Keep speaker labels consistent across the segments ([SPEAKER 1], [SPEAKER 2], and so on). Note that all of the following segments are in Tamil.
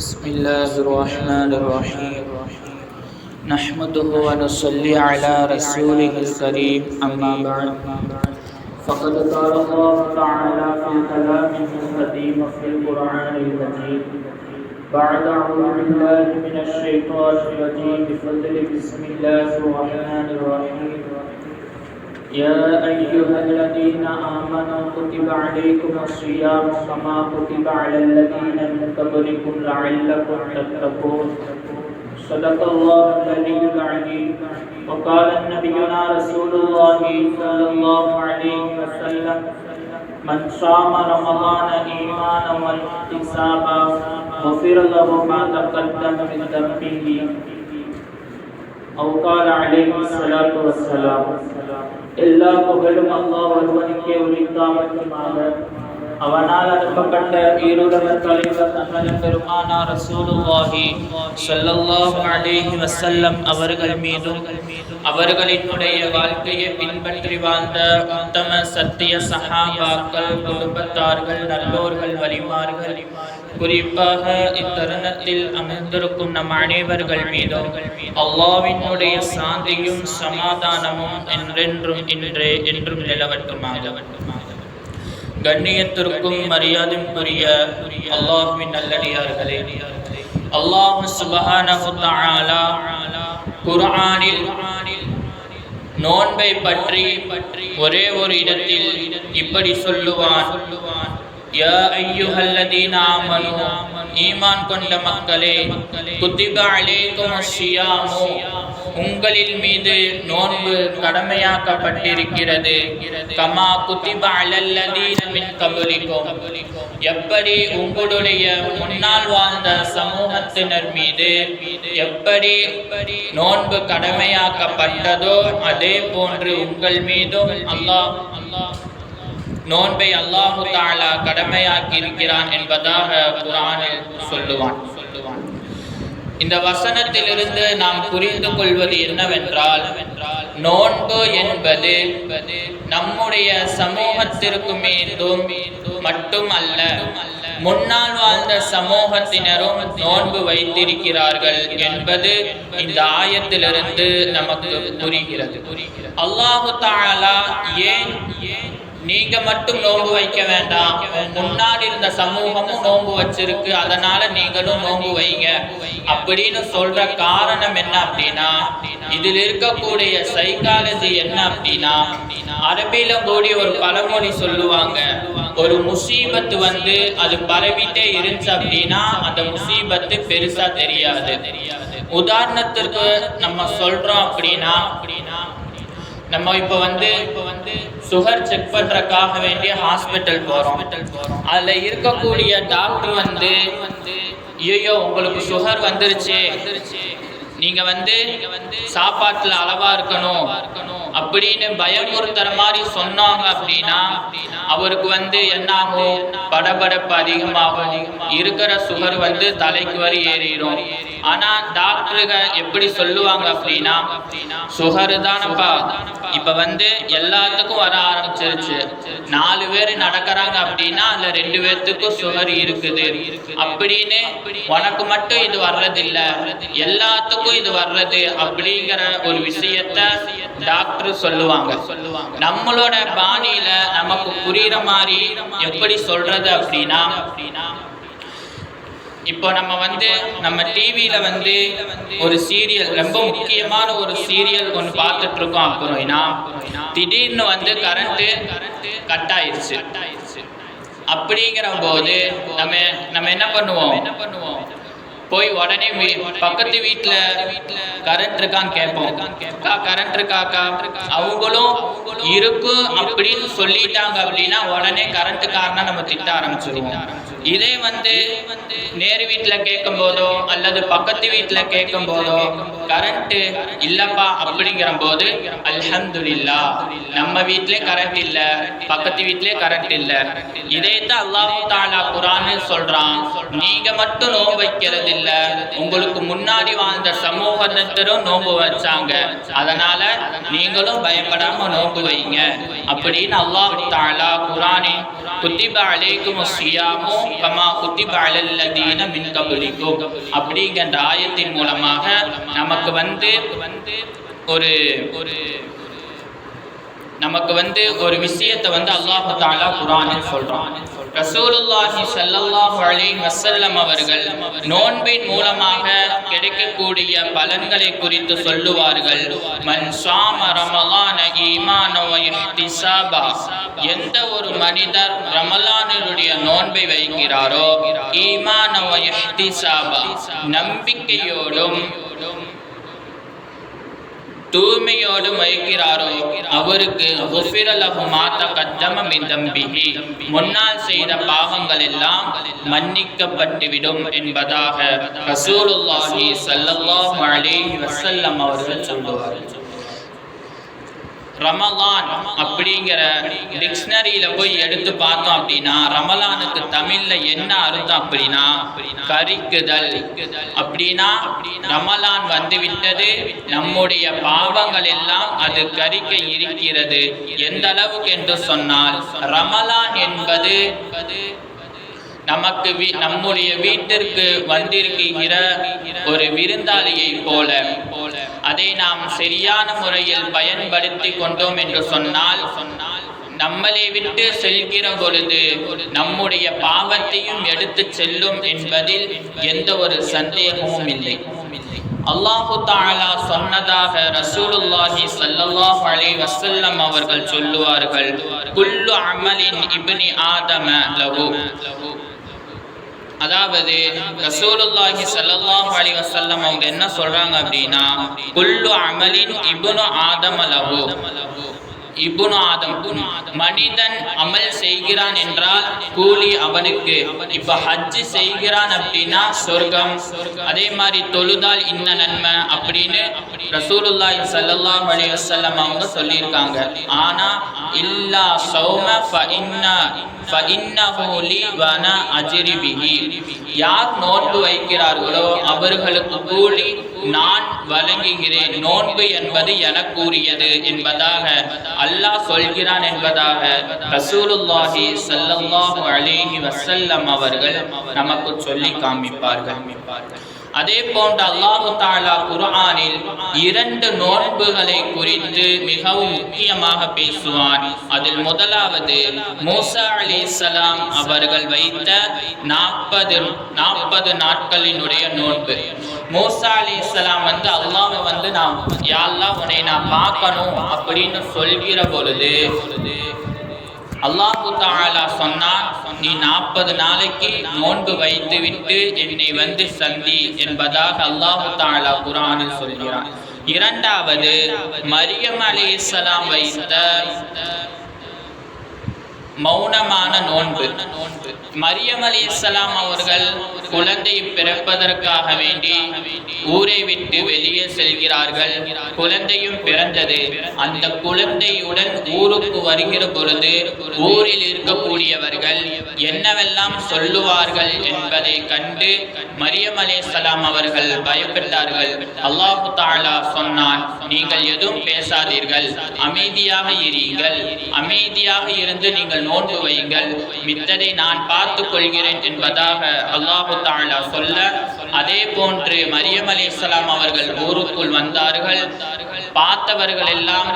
[SPEAKER 1] بسم الله الرحمن الرحيم. نحمده ونصلي على رسوله الكريم. أما بعد. فقد قال الله تعالى في كلامه القديم في القرآن المجيد بعد أعوذ بالله من الشيطان الرجيم. بفضل بسم الله الرحمن الرحيم. يا أيها الذين آمنوا كتب عليكم الصيام كما كتب على الذين من قبلكم لعلكم تتقون. صدق الله العلي العظيم وقال نبينا رسول الله صلى الله عليه وسلم من صام رمضان إيمانا واحتسابا غفر له ما تقدم من ذنبه أو قال عليه الصلاة والسلام எல்லா புகழும் அல்லாஹ் ஒருவனுக்கே உரித்தாமட்டுமாக அவனால் அனுப்பப்பட்ட ஈருலக தலைவர் நமது பெருமானா ரசூலுல்லாஹி ஸல்லல்லாஹு அலைஹி வஸல்லம் அவர்கள் மீதும் அவர்களினுடைய வாழ்க்கையை பின்பற்றி வாழ்ந்த உத்தம சத்திய சஹாபாக்கள் குடும்பத்தார்கள் நல்லோர்கள் வலிமார்கள் குறிப்பாக இத்தருணத்தில் அமர்ந்திருக்கும் நம் அனைவர்கள் மீதும் அல்லாவினுடைய சாந்தியும் சமாதானமும் என்றென்றும் இன்றே என்றும் நிலவட்டுமாக. கண்ணியத்திற்கும் மரியாதைக்குரிய அல்லாஹுவின் நல்லடியார்களே அல்லாஹ் சுபஹானஹு தஆலா குர்ஆனில் நோன்பை பற்றி ஒரே ஒரு இடத்தில் இப்படி சொல்லுவான். يا أيها الذين آمنوا ஈமான் கொண்ட மக்களே குத்திப அலைக்கும் ஷியாமு உங்களில் மீது நோன்பு கடமையாக்கப்பட்டிருக்கிறது. கமா குத்திப அலல்லதீன கபலிக்கும் எப்படி உங்களுடைய முன்னால் வாழ்ந்த சமூகத்தினர் மீது எப்படி நோன்பு கடமையாக்கப்பட்டதோ அதே போன்று உங்கள் மீதும் அல்லாஹ் அல்லாஹ் நோன்பை அல்லாஹு தாலா கடமையாக்கி இருக்கிறான் என்பதாக குரானில் சொல்லுவான். சொல்லுவான் இந்த வசனத்திலிருந்து நாம் புரிந்து கொள்வது என்னவென்றால் நோன்பு என்பது நம்முடைய சமூகத்திற்கு மீதும் மட்டும் அல்ல முன்னால் வாழ்ந்த சமூகத்தினரும் நோன்பு வைத்திருக்கிறார்கள் என்பது இந்த ஆயத்திலிருந்து நமக்கு புரிகிறது. அல்லாஹு தாலா ஏன் ஏன் நீங்க மட்டும் நோன்பு வைக்க வேண்டாம். முன்னாடி இருந்த சமூகமும் நோன்பு வச்சிருக்கு. அதனால நீங்களும் நோன்பு வைங்க. அப்படின்னு சொல்ற காரணம் என்ன அப்படின்னா இதில் இருக்கக்கூடிய சைக்காலஜி என்ன அப்படின்னா அரபியில கூடிய ஒரு பழமொழி சொல்லுவாங்க. ஒரு முசீபத்து வந்து அது பரவிட்டே இருந்துச்சு அப்படின்னா அந்த முசீபத்து பெருசா தெரியாது. உதாரணத்திற்கு நம்ம சொல்றோம் அப்படின்னா அப்படின்னா நம்ம இப்போ வந்து இப்போ வந்து சுகர் செக் பண்றதுக்காக வேண்டிய ஹாஸ்பிட்டல் போறோம். அதுல இருக்கக்கூடிய டாக்டர் வந்து வந்து ஐயோ உங்களுக்கு சுகர் வந்துருச்சு. நீங்க வந்து சாப்பாட்டுல அளவா இருக்கணும். அப்படின்னு பயமுறுத்துற மாதிரி சொன்னாங்க அப்படின்னா அவருக்கு வந்து என்னாகும்? படபடப்பு அதிகமாகும். இருக்கிற சுகர் வந்து தலைக்கு வரி ஏறிடும் ஆனா டாக்டருங்க எப்படி சொல்லுவாங்க அப்படின்னா சுகரு தானப்பா. இப்ப வந்து எல்லாத்துக்கும் வர ஆரம்பிச்சிருச்சு. நாலு பேர் நடக்கிறாங்க அப்படின்னா அதுல ரெண்டு பேர்த்துக்கும் சுகர் இருக்குது. அப்படின்னு உனக்கு மட்டும் இது வர்றதில்ல. எல்லாத்துக்கும் இது வர்றது அப்படிங்கிற ஒரு விஷயத்த டாக்டர் சொல்லுவாங்க சொல்லுவாங்க. நம்மளோட பாணியில நமக்கு புரியுற மாதிரி எப்படி சொல்றது அப்படின்னா அப்படின்னா இப்போ நம்ம வந்து நம்ம டிவியில வந்து ஒரு சீரியல் ரொம்ப முக்கியமான ஒரு சீரியல் ஒன்று பார்த்துட்டு இருக்கோம் அப்படின்னா திடீர்னு வந்து கரண்ட்டு கட் ஆயிடுச்சு அப்படிங்கிற போது நம்ம நம்ம என்ன பண்ணுவோம் என்ன பண்ணுவோம்? போய் உடனே பக்கத்து வீட்டில் கரண்ட் இருக்கான்னு கேட்போம். கா கரண்ட் இருக்காக்கா அவங்களும் இருக்கும் அப்படின்னு சொல்லிட்டாங்க அப்படின்னா உடனே கரண்ட்டுக்காரனா நம்ம திட்ட ஆரம்பிச்சிருவோம். இதே வந்து நேரு வீட்டில் கேட்கும் போதோ அல்லது பக்கத்து வீட்டில் கேட்கும் போதோ கரண்ட் இல்லப்பா அப்படிங்கிற போது அல்ஹம்துலில்லா நம்ம வீட்டிலே கரண்ட் இல்லை பக்கத்து வீட்டிலே கரண்ட் இல்லை. இதே தான் அல்லாஹ் தாலா குரான்னு சொல்றான். நீங்க மட்டும் நோன்பு வைக்கிறது இல்ல உங்களுக்கு முன்னாடி வாழ்ந்த சமூகத்தினரும் நோன்பு வச்சாங்க. அதனால நீங்களும் பயப்படாம நோன்பு வைங்க. அப்படின்னு அல்லாஹ் தாலா குரானே குத்திப அலைக்கும் சியாமு கமா குத்திப அலல்லதீன மின் கபலிக்கும். அப்படிங்கிற ஆயத்தின் மூலமாக நமக்கு வந்து வந்து ஒரு ஒரு நமக்கு வந்து ஒரு விஷயத்தை வந்து அல்லாஹு தாலா குரானில் சொல்றான். ரசூலுல்லாஹி சல்லல்லாஹு அலைஹி வஸல்லம் அவர்கள் நோன்பின் மூலமாக கிடைக்கக்கூடிய பலன்களை குறித்து சொல்லுவார்கள். மன் சாம ரமலான ஈமான வ இஹ்திசாபா எந்த ஒரு மனிதர் ரமலானுடைய நோன்பை வைக்கிறாரோ ஈமான வ இஹ்திசாபா நம்பிக்கையோடும் தூய்மையோடு வைக்கிறாரோ அவருக்கு குஃபிரலஹு மாத கத்தம மின் தம்பிஹி. முன்னால் செய்த பாவங்கள் எல்லாம் மன்னிக்கப்பட்டுவிடும் என்பதாக ரசூலுல்லாஹி ஸல்லல்லாஹு அலைஹி வஸல்லம் அவர்கள் சொல்லுவார்கள். ரமலான் அப்படிங்கிற டிக்ஷனரியில போய் எடுத்து பார்த்தோம் அப்படின்னா ரமலானுக்கு தமிழ்ல என்ன அர்த்தம் அப்படின்னா கரிக்குதல். அப்படின்னா ரமலான் வந்து விட்டது நம்முடைய பாவங்கள் எல்லாம் அது கரிக்க இருக்கிறது எந்த அளவுக்கு என்று சொன்னால் ரமலான் என்பது நமக்கு வீ- நம்முடைய வீட்டிற்கு வந்திருக்கிற ஒரு விருந்தாளியை போல. அதை நாம் சரியான முறையில் பயன்படுத்தி கொண்டோம் என்று சொன்னால் சொன்னால் நம்மளை விட்டு செல்கிற பொழுது நம்முடைய பாவத்தையும் எடுத்து செல்லும் என்பதில் எந்த ஒரு சந்தேகமும் இல்லை. அல்லாஹு தாலா சொன்னதாக ரசூலுல்லாஹி ஸல்லல்லாஹு அலைஹி வஸல்லம் அவர்கள் சொல்லுவார்கள் குல்லு அமலின் இப்னி ஆதம லஹு. அதாவது ரசூலுல்லாஹி ஸல்லல்லாஹு அலைஹி வஸல்லம் அவங்க என்ன சொல்றாங்க அப்படின்னா குல்லு அமலின் இப்னு ஆதம் லஹு. இபுன் ஆதம் மனிதன் அமல் செய்கிறான் என்றால் கூலி அவனுக்கு. இப்ப ஹஜ் செய்கிறான் அப்படின்னா சொர்க்கம். அதே மாதிரி தொழுதால் இன்ன நன்மை அப்படின்னு ரசூலுல்லாஹி ஸல்லல்லாஹு அலைஹி வஸல்லம் அவங்க சொல்லியிருக்காங்க. ஆனா இல்லா சௌம ஃப இன்னா ஃப இன்னஹு லி யார் நோன்பு வைக்கிறார்களோ அவர்களுக்கு கூலி நான் வழங்குகிறேன். நோன்பு என்பது எனக்குரியது என்பதாக அல்லாஹ் சொல்கிறான் என்பதாக ரசூலுல்லாஹி சல்லல்லாஹு அலைஹி வஸல்லம் அவர்கள் நமக்கு சொல்லி காமிப்பார்கள். அதே போன்று அல்லாஹு தாலா குர்ஆனில் இரண்டு நோன்புகளை குறித்து மிகவும் முக்கியமாக பேசுவான். அதில் முதலாவது மூசா சலாம் அவர்கள் வைத்த நாற்பது நாற்பது நாட்களினுடைய நோன்பு. மூசா இஸ்லாம் வந்து அல்லாவை வந்து நான் யாரெல்லாம் உன்னை நான் பார்க்கணும் அப்படின்னு சொல்கிற பொழுது அல்லாஹு தாலா சொன்னான் நீ நாற்பது நாளைக்கு நோன்பு வைத்து விட்டு என்னை வந்து சந்தி என்பதாக அல்லாஹு தாலா குரானில் சொல்கிறான். இரண்டாவது மரியம் அலி இஸ்லாம் வைத்த மௌனமான நோன்பு. மரியம் அலைஹிஸ்ஸலாம் அவர்கள் குழந்தை பிறப்பதற்காக வேண்டி ஊரை விட்டு வெளியே செல்கிறார்கள். குழந்தையும் பிறந்தது. அந்த குழந்தையுடன் ஊருக்கு வருகிற பொழுது ஊரில் இருக்கக்கூடியவர்கள் என்னவெல்லாம் சொல்லுவார்கள் என்பதை கண்டு மரியம் அலைஹிஸ்ஸலாம் அவர்கள் பயப்பட்டார்கள். அல்லாஹு தாலா சொன்னான் நீங்கள் எதுவும் பேசாதீர்கள். அமைதியாக இருங்கள். அமைதியாக இருந்து நீங்கள் நோன்பு வையுங்கள். மித்ததை நான் பார்த்து கொள்கிறேன் என்பதாக அல்லாஹு தாலா சொல்ல அதே போன்று மரியம் அலைஹிஸ்ஸலாம் அவர்கள் ஊருக்குள் வந்தார்கள். பார்த்தவர்கள் எல்லாம்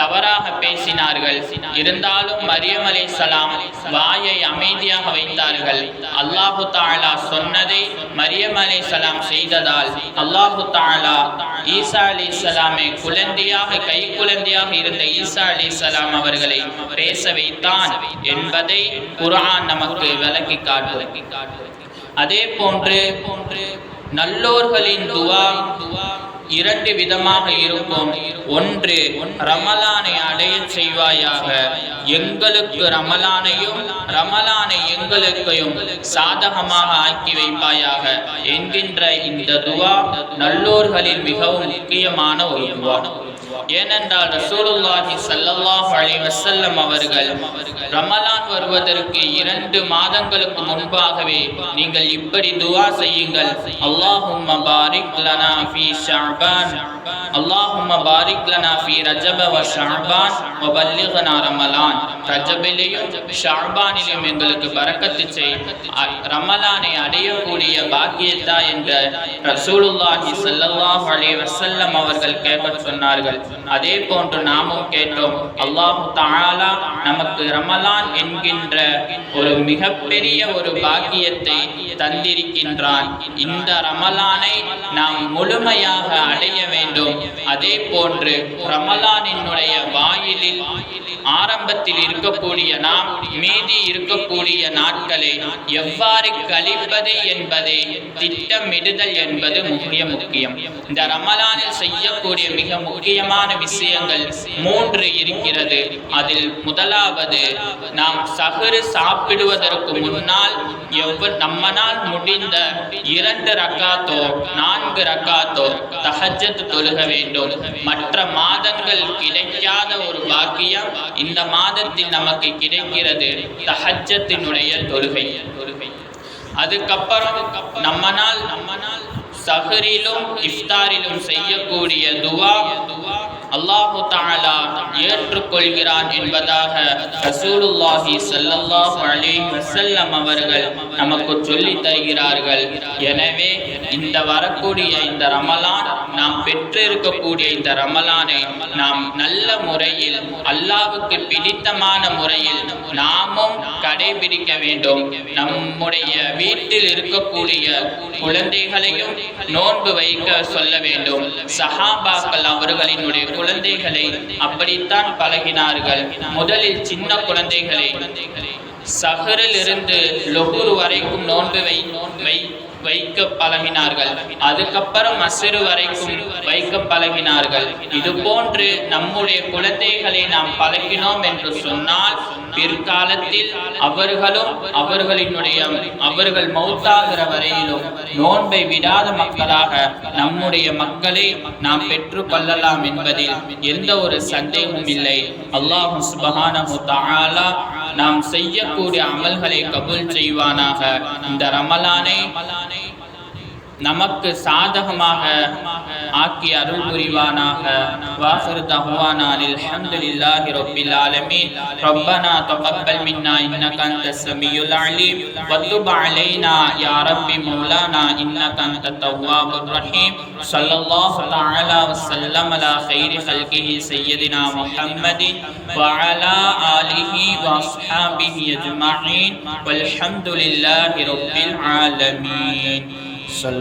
[SPEAKER 1] தவறாக பேசினார்கள். இருந்தாலும் மரியம் அலைஹிஸ்ஸலாம் வாயை அமைதியாக வைத்தார்கள். அல்லாஹு தாலா சொன்னதை மரியம் அலைஹிஸ்ஸலாம் செய்ததால் அல்லாஹு தாலா ஈசா அலைஹிஸ்ஸலாமை குழந்தையாக கை குழந்தையாக இருந்த ஈசா அலைஹிஸ்ஸலாம் அவர்களை பேச வைத்தான் என்பதை குரான் நமக்கு விளக்கி காட்டு அதே போன்று போன்று நல்லோர்களின் துவா இரண்டு விதமாக இருக்கும் ஒன்று ரமலானை அடைய செய்வாயாக. எங்களுக்கு ரமலானையும் ரமலானை எங்களுக்கையும் சாதகமாக ஆக்கி வைப்பாயாக என்கின்ற இந்த துவா நல்லோர்களில் மிகவும் முக்கியமான ஒரு துவா. ஏனென்றால் ரசூலுல்லாஹி ஸல்லல்லாஹு அலி வசல்லம் அவர்கள் ரமலான் வருவதற்கு இரண்டு மாதங்களுக்கு முன்பாகவே நீங்கள் இப்படி துவா செய்யுங்கள். அல்லாஹும் பாரிக் லனா ஃபீ ஷஅபான். اللهم بارك لنا في رجب وشعبان وبلغنا رمضان பல்லிக்னா ரமலான் ரஜபிலையும் ஷஅபானிலும் எங்களுக்கு பரக்கத்து செய் அ- ரமலானை அடையக்கூடிய பாக்கியத்தா என்ற ரசூலுல்லாஹி ஸல்லல்லாஹு அலைஹி வஸல்லம் அவர்கள் கேட்க சொன்னார்கள். அதே போன்று நாமும் கேட்டோம் அல்லாஹ் தஆலா நமக்கு ரமலான் என்கின்ற ஒரு மிகப்பெரிய ஒரு பாக்கியத்தை தந்திருக்கின்றான். இந்த ரமலானை நாம் முழுமையாக அடைய வேண்டும். அதே போன்று ரமலானினுடைய வாயிலில் ஆரம்பத்தில் இருக்கக்கூடிய நாம் மீதி இருக்கக்கூடிய நாட்களை எவ்வாறு கழிப்பது என்பதை திட்டமிடுதல் என்பது முக்கிய முக்கியம். இந்த ரமலானில் செய்யக்கூடிய மிக முக்கியமான விஷயங்கள் மூன்று இருக்கிறது. அதில் முதலாவது நாம் சகரு சாப்பிடுவதற்கு முன்னால் எவ்வ நம்மனால் முடிந்த இரண்டு ரக்காத்தோ நான்கு ரக்காத்தோ தஹஜ்ஜத் தொழுக வேண்டும். மற்ற மாதங்கள் கிடைக்காத ஒரு பாக்கியம் இந்த மாதத்தில் நமக்கு கிடைக்கிறது. தஹஜ்ஜத்தினுடைய தொழுகை. தொழுகை அதுக்கப்புறம் நம்மனால் நம்மனால் சஹரிலும் இஃப்தாரிலும் செய்யக்கூடிய துவா துவா அல்லாஹு தாலா ஏற்றுக்கொள்கிறான் என்பதாக ரசூலுல்லாஹி சல்லல்லாஹு அலைஹி வஸல்லம் அவர்கள் நமக்கு சொல்லி தருகிறார்கள். எனவே இந்த வரக்கூடிய இந்த ரமலான் நாம் பெற்றிருக்கக்கூடிய இந்த ரமலானை நாம் நல்ல முறையில் அல்லாவுக்கு பிடித்தமான முறையில் நாமும் கடைபிடிக்க வேண்டும். நம்முடைய வீட்டில் இருக்கக்கூடிய குழந்தைகளையும் நோன்பு வைக்க சொல்ல வேண்டும். சஹாபாக்கள் அவர்களினுடைய குழந்தைகளை அப்படித்தான் பழகினார்கள். முதலில் சின்ன குழந்தைகளை. சஹரில் இருந்து லொஹுர் வரைக்கும் நோன்பு வை வை. வைக்க பழகினார்கள் அதுக்கப்புறம் அசிறு வரைக்கும் வைக்க பழகினார்கள் இது போன்று நம்முடைய குழந்தைகளை நாம் பழகினோம் என்று சொன்னால் பிற்காலத்தில் அவர்களும் அவர்களினுடைய அவர்கள் மௌத்தாகிற வரையிலும் நோன்பை விடாத மக்களாக நம்முடைய மக்களை நாம் பெற்று கொள்ளலாம் என்பதில் எந்த ஒரு சந்தேகமும் இல்லை. அல்லாஹு சுபஹானஹு நாம் செய்யக்கூடிய அமல்களை கபூல் செய்வானாக. இந்த ரமலானை நமக்கு சாதகமாக ஆக்கி அருள் புரிவானாக வாஹிர் தஹ்வானா அல்ஹம்துலில்லாஹி ரப்பில் ஆலமீன் ரப்பனா தகப்பல் மின்னா இன்னக அன்த ஸமீயுல் அலீம் வத்துப் அலைனா யா ரப்பி மௌலானா இன்னக அன்த தவ்வாபுர் ரஹீம் ஸல்லல்லாஹு தஆலா வஸல்லம் அலா கைரி خلقه سيدنا محمد وعلى آله وأصحابه أجمعين والحمد لله رب العالمين صلى